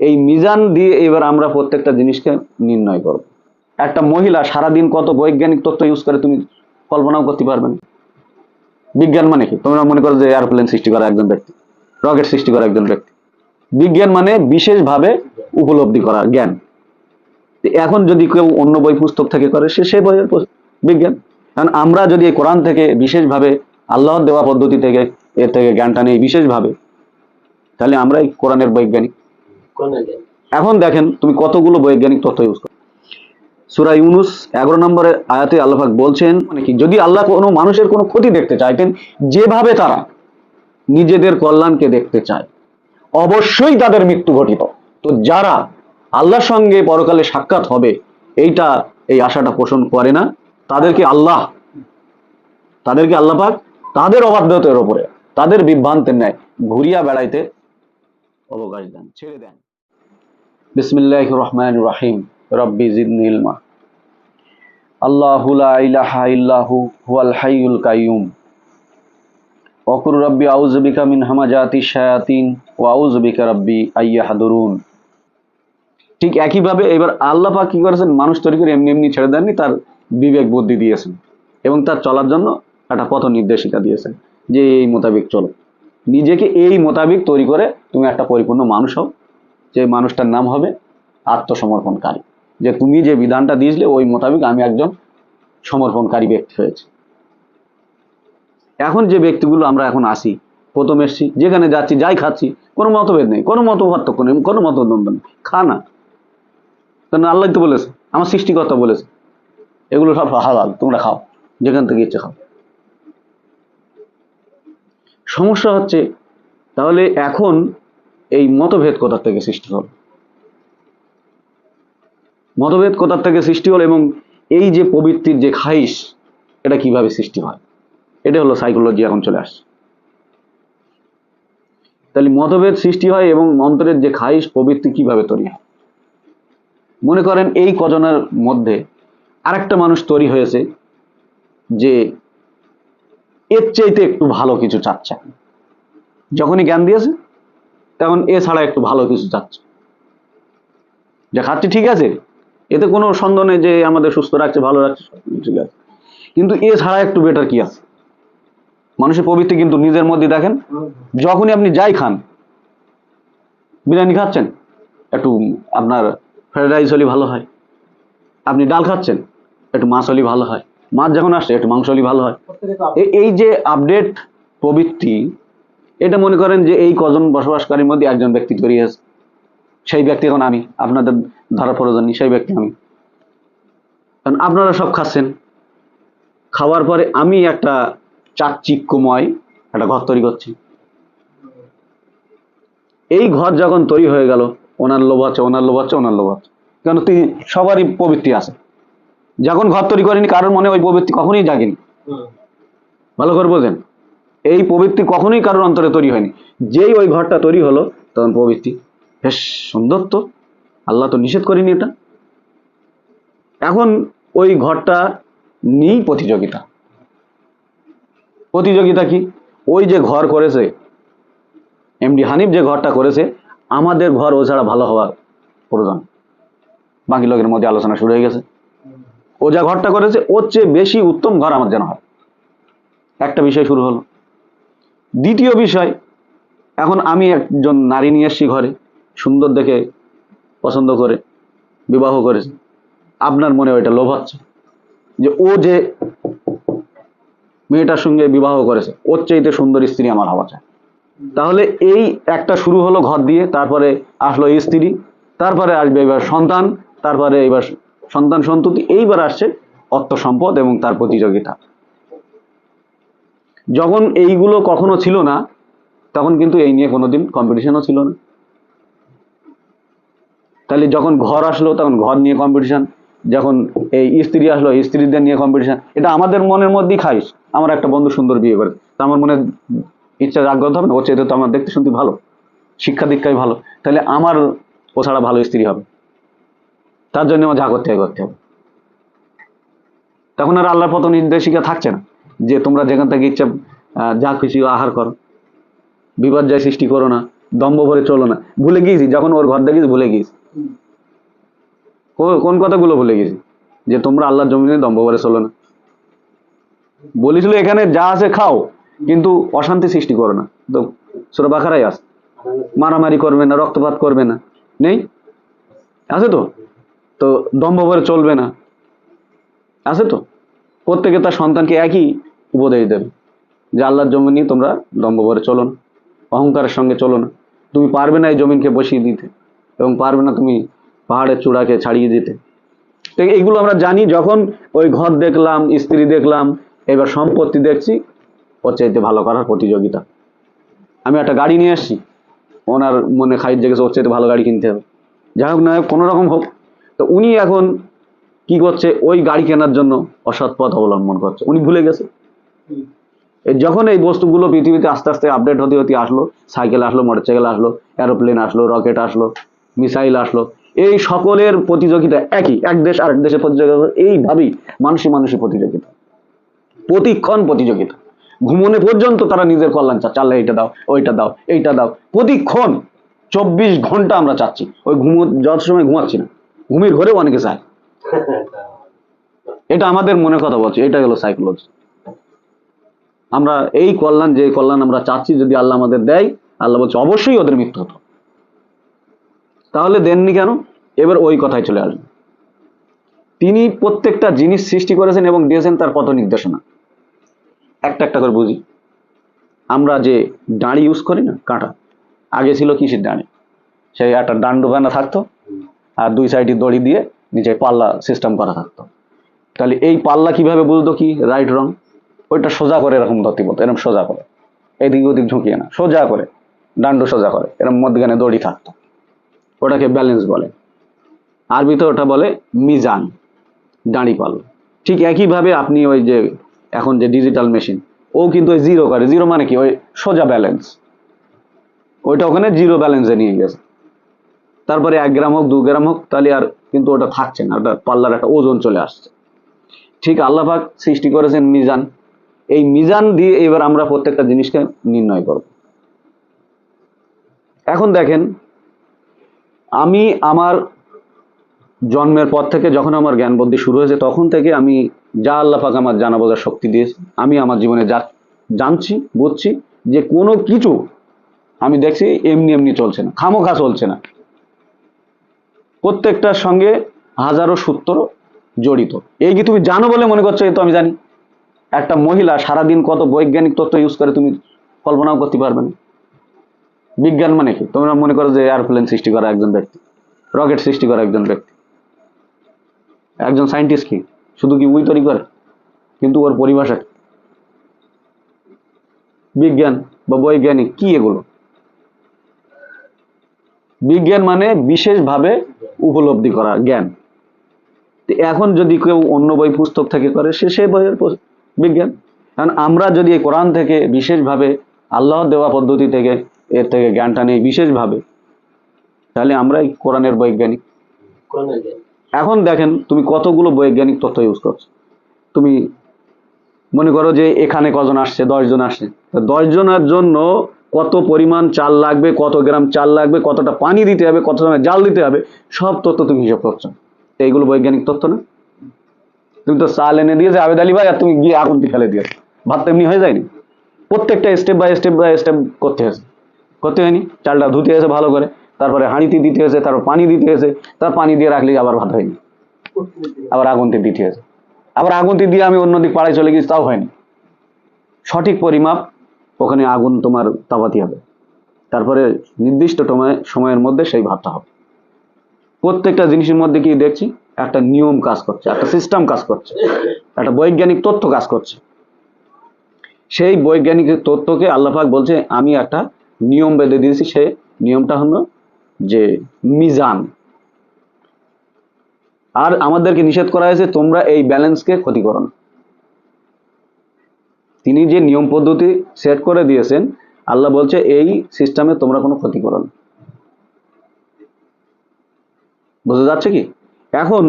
এই মিজান দিয়ে এবার আমরা প্রত্যেকটা জিনিসকে নির্ণয় করব। একটা মহিলা সারাদিন কত বৈজ্ঞানিক তথ্য ইউজ করে তুমি কল্পনাও করতে পারবে না। বিজ্ঞান মানে কি? তোমরা মনে করো যে এয়ারপ্লেন সৃষ্টি করা একজন ব্যক্তি রকেট সৃষ্টি করা একজন ব্যক্তি। বিজ্ঞান মানে বিশেষভাবে উপলব্ধি করা, জ্ঞান। এখন যদি কেউ অন্য বই পুস্তক থেকে করে, সে সে বইয়ের বিজ্ঞান। কারণ আমরা যদি এই কোরআন থেকে বিশেষভাবে, আল্লাহর দেওয়া পদ্ধতি থেকে, এর থেকে জ্ঞানটা নেই বিশেষভাবে, তাহলে আমরা এই কোরআনের বৈজ্ঞানিক। এখন দেখেন তুমি কতগুলো বৈজ্ঞানিক তথ্য ইউজ করো। সুরা ইউনুস এগারো নম্বরের আয়াতে আল্লাহাক বলছেন মানে কি, যদি আল্লাহ কোনো মানুষের কোনো ক্ষতি দেখতে চাইতেন যেভাবে তারা নিজেদের কল্যাণকে দেখতে চায়, অবশ্যই তাদের মৃত্যু ঘটিত। তো যারা আল্লাহর সঙ্গে পরকালে সাক্ষাৎ হবে, এইটা, এই আশাটা পোষণ করে না। তাদেরকে আল্লাহ তাদেরকে আল্লাহ পাক তাদের অবাধ্যতের ওপরে তাদের বিভ্রান্তের ন্যায় ঘুরিয়া বেড়াইতে অবকাশ দেন, ছেড়ে দেন। বিসমিল্লাহ রহমান রাহিম রব্বি জিদনি ইলমা। আল্লাহু ইলাহা ইল্লাহু হুয়াল কাইয়ুম। অকুর রব্বি আউযু বিকা মিন হামাজাতি শায়াতিন ওয়া আউযু বিকা রব্বি আইয়াহদুরুন। ঠিক একইভাবে এবার আল্লাহ পাক কি করেছেন? মানুষ তৈরি করে এমনি এমনি ছেড়ে দেননি, তার বিবেক বুদ্ধি দিয়েছেন এবং তার চলার জন্য একটা পথ নির্দেশিকা দিয়েছেন যে এই মোতাবেক চলো। নিজেকে এই মোতাবেক তৈরি করে তুমি একটা পরিপূর্ণ মানুষ হও। যে মানুষটার নাম হবে আত্মসমর্পণকারী। যে তুমি যে বিধানটা দিয়েছিলে, ওই মোতাবেক আমি একজন সমর্পণকারী ব্যক্তি হয়েছি। এখন যে ব্যক্তিগুলো আমরা এখন আসি, প্রথম এসছি, যেখানে যাচ্ছি, যাই খাচ্ছি, কোনো মতভেদ নেই, কোনো মত পার্থক্য নেই, কোনো মতদ্বন্দ্ব নেই। খা না। কারণ আল্লাহ তো বলেছে, আমার সৃষ্টিকর্তা বলেছে, এগুলো সব হালাল, তোমরা খাও, যেখান থেকে ইচ্ছে খাও। সমস্যা হচ্ছে, তাহলে এখন এই মতভেদ কোথার থেকে সৃষ্টি হলো? মতভেদ কোথার থেকে সৃষ্টি হলো এবং এই যে প্রবৃত্তির যে খাইশ এটা কীভাবে সৃষ্টি হয়? এটা হলো সাইকোলজি এখন চলে আসছে। তাহলে মতভেদ সৃষ্টি হয় এবং মন্ত্রের যে খাইশ প্রবৃত্তি কীভাবে তৈরি হয়? মনে করেন এই কজনের মধ্যে আরেকটা মানুষ তৈরি হয়েছে যে এর চাইতে একটু ভালো কিছু চাচ্ছে। যখনই জ্ঞান দিয়েছে তখন এ ছাড়া একটু ভালো কিছু চাচ্ছে যা খাচ্ছি ঠিক আছে, এতে কোনো সন্দেহ নেই যে আমাদের সুস্থ রাখছে, ভালো রাখছে ঠিক আছে। কিন্তু এ ছাড়া একটু বেটার কি আছে? মানুষের প্রবৃত্তি কিন্তু নিজের মধ্যে দেখেন, যখনই আপনি যাই খান, বিরিয়ানি খাচ্ছেন, একটু আপনার ফ্রাইড রাইস হলে ভালো হয়। আপনি ডাল খাচ্ছেন, একটু মাছ হলে ভালো হয়। মাছ যখন আসছে, একটু মাংস হলে ভালো হয়। এই যে আপডেট প্রবৃত্তি এটা মনে করেন যে এই কজন বসবাসকারীর মধ্যে একজন ব্যক্তি তৈরি হয়েছে সেই ব্যক্তি এখন আমি আপনাদের ধরা প্রয়োজন নেই সেই ব্যক্তি আমি। কারণ আপনারা সব খাচ্ছেন। খাওয়ার পরে আমি একটা চাকচিক্যময় একটা ঘর তৈরি করছি। এই ঘর যখন তৈরি হয়ে গেল ওনার লোভ আছে ওনার লোভ আছে ওনার লোভ আছে। কেন তুই সবারই প্রবৃত্তি আছে। যখন ঘর তৈরি করেনি কারোর মনে ওই প্রবৃত্তি কখনোই জাগেনি। ভালো করে বোঝেন। এই প্রবৃত্তি কখনোই কারোর অন্তরে তৈরি হয়নি। যেই ওই ঘরটা তৈরি হলো, তখন প্রবৃত্তি বেশ সুন্দর তো। আল্লাহ তো নিষেধ করেনি এটা। এখন ওই ঘরটা নেই প্রতিযোগিতা। প্রতিযোগিতা কি? ওই যে ঘর করেছে, এমডি হানিফ যে ঘরটা করেছে, আমাদের ঘর ও ছাড়া ভালো হওয়ার প্রয়োজন। বাকি লোকের মধ্যে আলোচনা শুরু হয়ে গেছে। ও যা ঘরটা করেছে, ওর চেয়ে বেশি উত্তম ঘর আমার যেন হয়। একটা বিষয় শুরু হলো। দ্বিতীয় বিষয়, এখন আমি একজন নারী নিয়ে এসছি ঘরে, সুন্দর দেখে পছন্দ করে, বিবাহ করেছে। আপনার মনে ওইটা লোভ হচ্ছে যে ও যে মেয়েটার সঙ্গে বিবাহ করেছে, ওর চাইতে সুন্দর স্ত্রী আমার হওয়া চাই। তাহলে এই একটা শুরু হলো ঘর দিয়ে, তারপরে আসলো স্ত্রী, তারপরে আসবে এবার সন্তান, তারপরে এবার সন্তান সন্ততি, এইবার আসছে অর্থ সম্পদ এবং তার প্রতিযোগিতা। যখন এইগুলো কখনো ছিল না, তখন কিন্তু এই নিয়ে কোনোদিন কম্পিটিশনও ছিল না। তাহলে যখন ঘর আসলো, তখন ঘর নিয়ে কম্পিটিশন যখন এই স্ত্রী আসলো, স্ত্রীদের নিয়ে কম্পিটিশন এটা আমাদের মনের মধ্যেই খাইস। আমার একটা বন্ধু সুন্দর বিয়ে করে তা আমার মনে ইচ্ছা জাগ্রত হবে না, ও চেয়ে তো আমার দেখতে শুনতে ভালো, শিক্ষা দীক্ষায় ভালো, তাহলে আমার ও ছাড়া ভালো স্ত্রী হবে। তার জন্য আমার যা করতে হয়, করতে হবে। তখন আর আল্লাহর পথ নির্দেশিকা থাকছে না। যে তোমরা যেখান থেকে ইচ্ছা যা খুশি আহার করো। বিপর্যয় সৃষ্টি করো না। দম্ভ ভরে চলো না। ভুলে গিয়েছি, যখন ওর ঘর দেখিস ভুলে গিয়েছি। কোন কথাগুলো ভুলে গেছি যে তোমরা আল্লাহর জমিনে দম্ভ ভরে চলো না। বলেছিল, এখানে যা আছে খাও, কিন্তু অশান্তি সৃষ্টি করো না। তো সুরা বাখারাই আছে। মারামারি করবে না, রক্তপাত করবে না। নেই? আছে তো? তো দম্ভ ভরে চলবে না। আছে তো? প্রত্যেকে তার সন্তানকে একই উপদেশ দেবে। যে আল্লাহর জমি নিয়ে তোমরা ভরে চলো না, অহংকারের সঙ্গে চলো না। তুমি পারবে না এই জমিনকে বসিয়ে দিতে এবং পারবে না তুমি পাহাড়ের চূড়াকে ছাড়িয়ে দিতে। তো এইগুলো আমরা জানি, যখন ওই ঘর দেখলাম, স্ত্রী দেখলাম, এবার সম্পত্তি দেখছি, ওর চাইতে ভালো করার প্রতিযোগিতা। আমি একটা গাড়ি নিয়ে এসেছি ওনার মনে খাইট জেগেছে, ওর চাইতে ভালো গাড়ি কিনতে হবে। যাই হোক না হোক, কোনো রকম হোক, তো উনি এখন কি করছে, ওই গাড়ি কেনার জন্য অসৎ পথ অবলম্বন করছে। উনি ভুলে গেছে। যখন এই বস্তুগুলো পৃথিবীতে আস্তে আস্তে আপডেট হতে হতে আসলো সাইকেল আসলো মোটরসাইকেল আসলো এরোপ্লেন আসলো রকেট আসলো মিসাইল আসলো এই সকলের প্রতিযোগিতা একই এক দেশ আরেক দেশের প্রতিযোগিতা এইভাবেই মানুষই মানুষের প্রতিযোগিতা প্রতিক্ষণ প্রতিযোগিতা। ঘুমনে পর্যন্ত তারা নিজের কল্যাণ চাচ্ছে আল্লাহ এইটা দাও ওইটা দাও এইটা দাও। প্রতিক্ষণ চব্বিশ ঘণ্টা আমরা চাচ্ছি ওই ঘুমো যত সময় ঘুমাচ্ছি না ঘুমের ঘরেও অনেকে চায়। এটা আমাদের মনে কথা বলছে এটা হলো সাইকোলজি আমরা এই কল্যাণ, যে কল্যাণ আমরা চাচ্ছি যদি আল্লাহ আমাদের দেয়, আল্লাহ বলছে অবশ্যই ওদের মৃত্যু হতো। তাহলে দেননি কেন? এবার ওই কথায় চলে আসবে। তিনি প্রত্যেকটা জিনিস সৃষ্টি করেছেন এবং দিয়েছেন তার পথ নির্দেশনা। একটা একটা করে বুঝি। আমরা যে দাঁড়ি ইউজ করি না, কাঁটা, আগে ছিল কিসের দাঁড়ি? সেই একটা ডান্ডু বানা থাকতো আর দুই সাইডে দড়ি দিয়ে নিচে পাল্লা সিস্টেম করা থাকতো। তাহলে এই পাল্লা কীভাবে বুঝতো কি? রাইট রং ওইটা সোজা করে এরকম ধরতে বলতো এরকম সোজা করে। এদিক ওদিক ঝুঁকিয়ে না, সোজা করে, ডান্ডু সোজা করে, এরকম মধ্যখানে দড়ি থাকতো। ওটাকে ব্যালেন্স বলে। আরবিতে ওটা বলে মিজান, দাঁড়ি পাল্লা ঠিক একইভাবে আপনি ওই যে এখন যে ডিজিটাল মেশিন ও কিন্তু ওই জিরো করে। জিরো মানে কি? ওই সোজা ব্যালেন্স ওইটা ওখানে জিরো ব্যালেন্সে নিয়ে গেছে। তারপরে এক গ্রাম হোক, দু গ্রাম হোক, তাহলে আর কিন্তু ওটা থাকছে না। ওটা পাল্লার একটা ওজন চলে আসছে। ঠিক আল্লাপাক সৃষ্টি করেছেন মিজান। এই মিজান দিয়ে এবার আমরা প্রত্যেকটা জিনিসকে নির্ণয় করব। এখন দেখেন, আমি আমার জন্মের পর থেকে যখন আমার জ্ঞান বুদ্ধি শুরু হয়েছে, তখন থেকে আমি যা আল্লাপাক আমার জানা বোঝার শক্তি দিয়েছে, আমি আমার জীবনে যা জানছি, বুঝছি যে কোনো কিছু আমি দেখছি এমনি এমনি চলছে না, খামোখা চলছে না। প্রত্যেকটার সঙ্গে হাজারো সূত্র জড়িত। এই কি তুমি জানো বলে মনে করছ? এই তো আমি জানি। একটা মহিলা সারাদিন কত বৈজ্ঞানিক তথ্য ইউজ করে তুমি কল্পনাও করতে পারবে না। বিজ্ঞান মানে কি? তোমরা মনে করো যে এয়ারপ্লেন সৃষ্টি করা একজন ব্যক্তি রকেট সৃষ্টি করা একজন ব্যক্তি। একজন সায়েন্টিস্ট কি? শুধু কি উই তৈরি করে? কিন্তু ওর পরিভাষা বিজ্ঞান বা বৈজ্ঞানিক কি এগুলো? বিজ্ঞান মানে বিশেষভাবে উপলব্ধি করা জ্ঞান। এখন যদি কেউ অন্য বই পুস্তক থেকে করে, সে সে বইয়ের বিজ্ঞান। কারণ আমরা যদি এই কোরআন থেকে বিশেষভাবে আল্লাহ দেওয়া পদ্ধতি থেকে এর থেকে জ্ঞানটা নেই বিশেষভাবে তাহলে আমরা এই কোরআনের বৈজ্ঞানিক। এখন দেখেন তুমি কতগুলো বৈজ্ঞানিক তথ্য ইউজ করছ। তুমি মনে করো যে এখানে কজন আসছে দশজন আসছে। তা দশ জন্য কত পরিমাণ চাল লাগবে কত গ্রাম চাল লাগবে কতটা পানি দিতে হবে কত সময় জাল দিতে হবে সব তথ্য তুমি হিসাব করছ। এইগুলো বৈজ্ঞানিক তথ্য না? তুমি তো চাল এনে দিয়েছে, আবেদ আলী ভাই, আর তুমি গিয়ে আগুন দিয়ে ফেলে দিয়েছ। ভাত তো এমনি হয়ে যায়নি। প্রত্যেকটা step by step by step করতে হয়েছে। করতে হয়নি। চালটা ধুতে হয়েছে ভালো করে। তারপরে হাঁড়িতে দিতে হয়েছে, তারপর পানি দিতে হয়েছে। তার পানি দিয়ে রাখলে আবার ভাত হয়নি। আবার আগুনতে দিতে হয়েছে। আবার আগুনতে দিয়ে আমি অন্যদিক পাড়ায় চলে গেছি, তাও হয়নি। সঠিক পরিমাপ, ওখানে আগুন তোমার তাপাতি হবে। তারপরে নির্দিষ্ট সময়- সময়ের মধ্যে সেই ভাতটা হবে। প্রত্যেকটা জিনিসের মধ্যে কি দেখছি? একটা নিয়ম কাজ করছে, একটা সিস্টেম কাজ করছে, একটা বৈজ্ঞানিক তথ্য কাজ করছে। সেই বৈজ্ঞানিক তথ্যকে আল্লাপাক বলছে, আমি একটা নিয়ম বেঁধে দিয়েছি, সে নিয়মটা হলো যে মিজান। আর আমাদেরকে নিষেধ করা হয়েছে, তোমরা এই ব্যালেন্সকে ক্ষতি করো না। তিনি যে নিয়ম পদ্ধতি সেট করে দিয়েছেন, আল্লাহ বলছে, এই সিস্টেমে তোমরা কোনো ক্ষতি করো না। বোঝা যাচ্ছে কি? এখন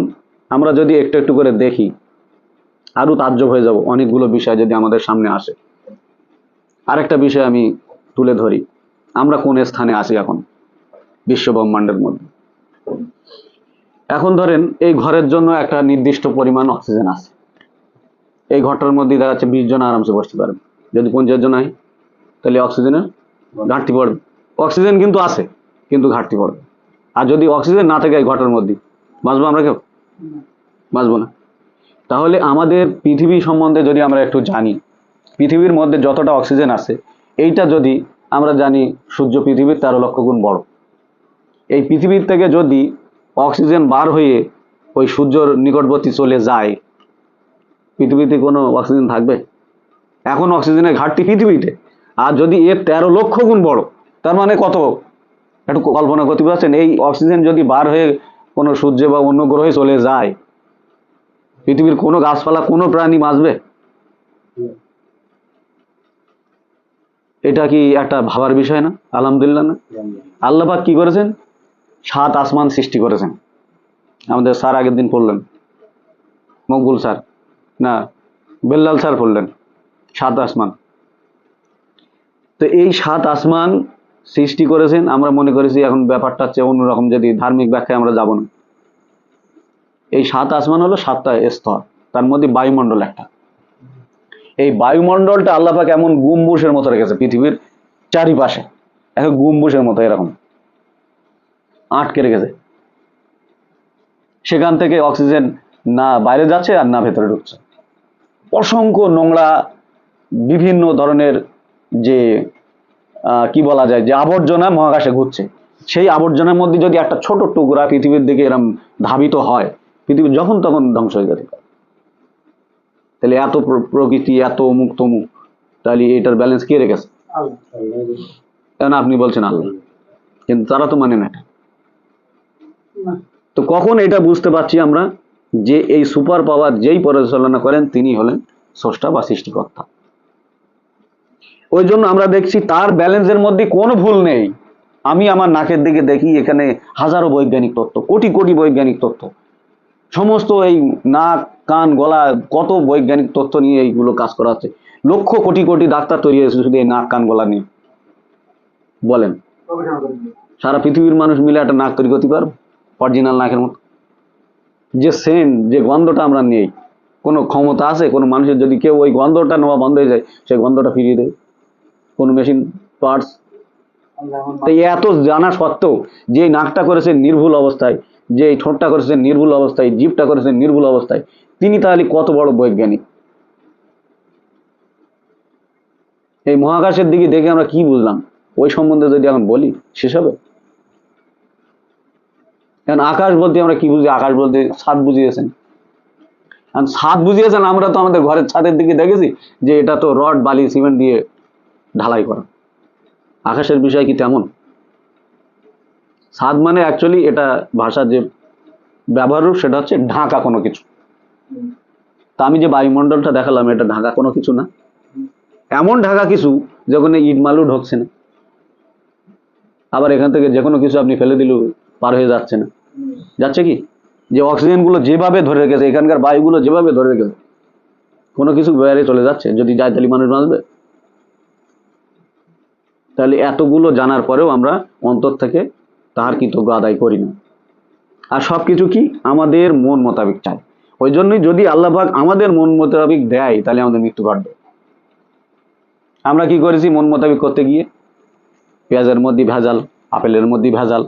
আমরা যদি একটু একটু করে দেখি আরও তাজ্জব হয়ে যাব অনেকগুলো বিষয় যদি আমাদের সামনে আসে। আরেকটা বিষয় আমি তুলে ধরি, আমরা কোন স্থানে আছি এখন? বিশ্ব ব্রহ্মাণ্ডের মধ্যে। এখন ধরেন এই ঘরের জন্য একটা নির্দিষ্ট পরিমাণ অক্সিজেন আছে। এই ঘরটার মধ্যে দেখা যাচ্ছে বিশ জন আরামসে বসতে পারবে। যদি পঞ্চাশ জন হয়, তাহলে অক্সিজেনের ঘাটতি পড়বে। অক্সিজেন কিন্তু আছে, কিন্তু ঘাটতি পড়বে। আর যদি অক্সিজেন না থাকে এই ঘরটার মধ্যে বাঁচবো আমরা কেউ? বাঁচবো না। তাহলে আমাদের পৃথিবী সম্বন্ধে যদি আমরা একটু জানি, পৃথিবীর মধ্যে যতটা অক্সিজেন আছে, এইটা যদি আমরা জানি সূর্য পৃথিবীর তেরো লক্ষ গুণ বড়। এই পৃথিবীর থেকে যদি অক্সিজেন বার হয়ে ওই সূর্যর নিকটবর্তী চলে যায়, পৃথিবীতে কোনো অক্সিজেন থাকবে? এখন অক্সিজেনের ঘাটতি পৃথিবীতে। আর যদি এর তেরো লক্ষ গুণ বড়, তার মানে কত? একটু কল্পনা করতে পারছেন, এই অক্সিজেন যদি বার হয়ে কোনো সূর্যে বা অন্য গ্রহে চলে যায় পৃথিবীর কোনো গাছপালা কোনো প্রাণী বাঁচবে? এটা কি একটা ভাবার বিষয় না? আলহামদুলিল্লাহ না। আল্লাপাক কি করেছেন? সাত আসমান সৃষ্টি করেছেন। আমাদের স্যার আগের দিন পড়লেন। মকবুল স্যার। না বেল্লাল স্যার পড়লেন। সাত আসমান। তো এই সাত আসমান সৃষ্টি করেছেন, আমরা মনে করেছি এখন ব্যাপারটা হচ্ছে অন্যরকম, যদি ধার্মিক ব্যাখ্যায় আমরা যাব না। এই সাত আসমান হলো সাতটা স্তর, তার মধ্যে বায়ুমণ্ডল একটা। এই বায়ুমণ্ডলটা আল্লাপাক এমন গুম্বুসের মতো রেখেছে, পৃথিবীর চারিপাশে। এখন গুম্বুসের মতো এরকম। আটকে রেখেছে। সেখান থেকে অক্সিজেন না বাইরে যাচ্ছে আর না ভেতরে ঢুকছে। অসংখ্য নোংরা বিভিন্ন ধরনের যে কি বলা যায়, যে আবর্জনা মহাকাশে ঘুরছে। সেই আবর্জনার মধ্যে যদি একটা ছোট টুকরা পৃথিবীর দিকে এরম ধাবিত হয়, পৃথিবী যখন তখন ধ্বংস হয়ে যেতে পারে তাহলে এত প্রকৃতি, এত অমুক তমুক, তাহলে এটার ব্যালেন্স কে রেখেছে? কেন আপনি বলছেন আল্লাহ। কিন্তু তারা তো মানে না তো কখন এটা বুঝতে পারছি আমরা, যে এই সুপার পাওয়ার যেই পরিচালনা করেন, তিনি হলেন স্রষ্টা বা সৃষ্টিকর্তা। ওই জন্য আমরা দেখছি তার ব্যালেন্সের মধ্যে কোনো ভুল নেই। আমি আমার নাকের দিকে দেখি এখানে হাজারো বৈজ্ঞানিক তত্ত্ব, কোটি কোটি বৈজ্ঞানিক তত্ত্ব। সমস্ত এই নাক, কান, গলা, কত বৈজ্ঞানিক তথ্য নিয়ে এইগুলো কাজ করা হচ্ছে লক্ষ কোটি কোটি ডাক্তার তৈরি হয়েছে শুধু এই নাক, কান, গলা নিয়ে। বলেন, সারা পৃথিবীর মানুষ মিলে একটা নাক তৈরি করতে পারব? অরিজিনাল নাকের মতো। যে সেন্ট, যে গন্ধটা আমরা নেই, কোনো ক্ষমতা আছে? কোনো মানুষের যদি কেউ ওই গন্ধটা নেওয়া বন্ধ হয়ে যায়, সেই গন্ধটা ফিরিয়ে দেয়। কোনো মেশিন পার্টস তাই এত জানা সত্ত্বেও যে নাকটা করেছে নির্ভুল অবস্থায় যে ঠোঁটটা করেছে নির্ভুল অবস্থায় জিভটা করেছে নির্ভুল অবস্থায় তিনি তাহলে কত বড় বৈজ্ঞানিক? এই মহাকাশের দিকে দেখে আমরা কি বুঝলাম? ওই সম্বন্ধে যদি এখন বলি শেষ হবে? কারণ আকাশ বলতে আমরা কি বুঝি? আকাশ বলতে ছাদ বুঝিয়েছেন। কারণ ছাদ বুঝিয়েছেন আমরা তো আমাদের ঘরের ছাদের দিকে দেখেছি যে এটা তো রড বালি সিমেন্ট দিয়ে ঢালাই করা। আকাশের বিষয় কি তেমন? সাদ মানে অ্যাকচুয়ালি এটা ভাষার যে ব্যবহার রূপ, সেটা হচ্ছে ঢাকা কোনো কিছু। তা আমি যে বায়ুমণ্ডলটা দেখালাম, এটা ঢাকা কোনো কিছু না। এমন ঢাকা কিছু যখন ইট মালু ঢোকছে না। আবার এখান থেকে যে কোনো কিছু আপনি ফেলে দিলেও পার হয়ে যাচ্ছে না। যাচ্ছে কি? যে অক্সিজেনগুলো যেভাবে ধরে রেখেছে, এখানকার বায়ুগুলো যেভাবে ধরে রেখেছে, কোনো কিছু বাইরে চলে যাচ্ছে, যদি যায় তাহলে মানুষ বাঁচবে তাহলে এতগুলো জানার পরেও আমরা অন্তর থেকে তাহার কৃতজ্ঞ আদায় করি না। আর সব কিছু কি? আমাদের মন মোতাবেক চাই। ওই জন্যই যদি আল্লাহ পাক আমাদের মন মোতাবেক দেয়, তাহলে আমাদের মৃত্যু ঘটবে। আমরা কি করেছি মন মোতাবেক করতে গিয়ে? পেঁয়াজের মধ্যে ভেজাল, আপেলের মধ্যে ভেজাল,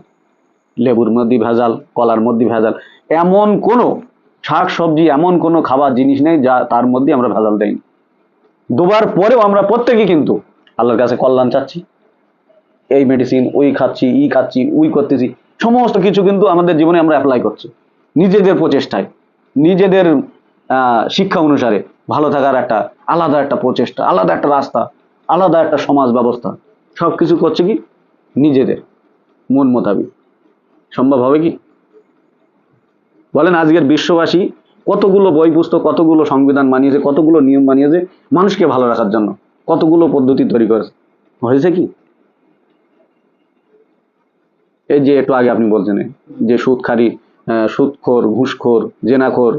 লেবুর মধ্যে ভেজাল, কলার মধ্যে ভেজাল, এমন কোনো শাক সবজি, এমন কোনো খাবার, জিনিস নেই যা তার মধ্যে আমরা ভেজাল দেইনি। দুবার পরেও আমরা প্রত্যেকে কিন্তু আল্লাহর কাছে কল্যাণ চাচ্ছি। এই মেডিসিন ওই খাচ্ছি, ই খাচ্ছি উই করতেছি। সমস্ত কিছু কিন্তু আমাদের জীবনে আমরা অ্যাপ্লাই করছি। নিজেদের প্রচেষ্টায়, নিজেদের শিক্ষা অনুসারে ভালো থাকার একটা আলাদা একটা প্রচেষ্টা, আলাদা একটা রাস্তা, আলাদা একটা সমাজ ব্যবস্থা। সব কিছু করছে কি? নিজেদের, মন মোতাবিক। সম্ভব হবে কি? বলেন, আজকের বিশ্ববাসী কতগুলো বই পুস্তক, কতগুলো সংবিধান মানিয়েছে কতগুলো নিয়ম মানিয়েছে মানুষকে ভালো রাখার জন্য, কতগুলো পদ্ধতি তৈরি করেছে। হয়েছে কি? এই যে একটু আগে আপনি বলছেন, যে সুদখারি সুদখোর, ঘুষখোর, জেনাখোর,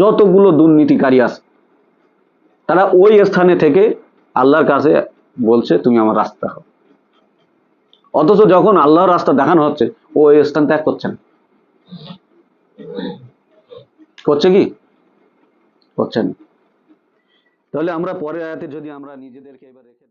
যতগুলো দুর্নীতিকারী আছে তারা ওই স্থানে থেকে আল্লাহর কাছে বলছে, তুমি আমার রাস্তা হও। অথচ যখন আল্লাহর রাস্তা দেখানো হচ্ছে, ও এই স্থান ত্যাগ করছে না। করছে কি? করছেন তাহলে আমরা পরের আয়াতে যদি আমরা নিজেদেরকে এবার রেখে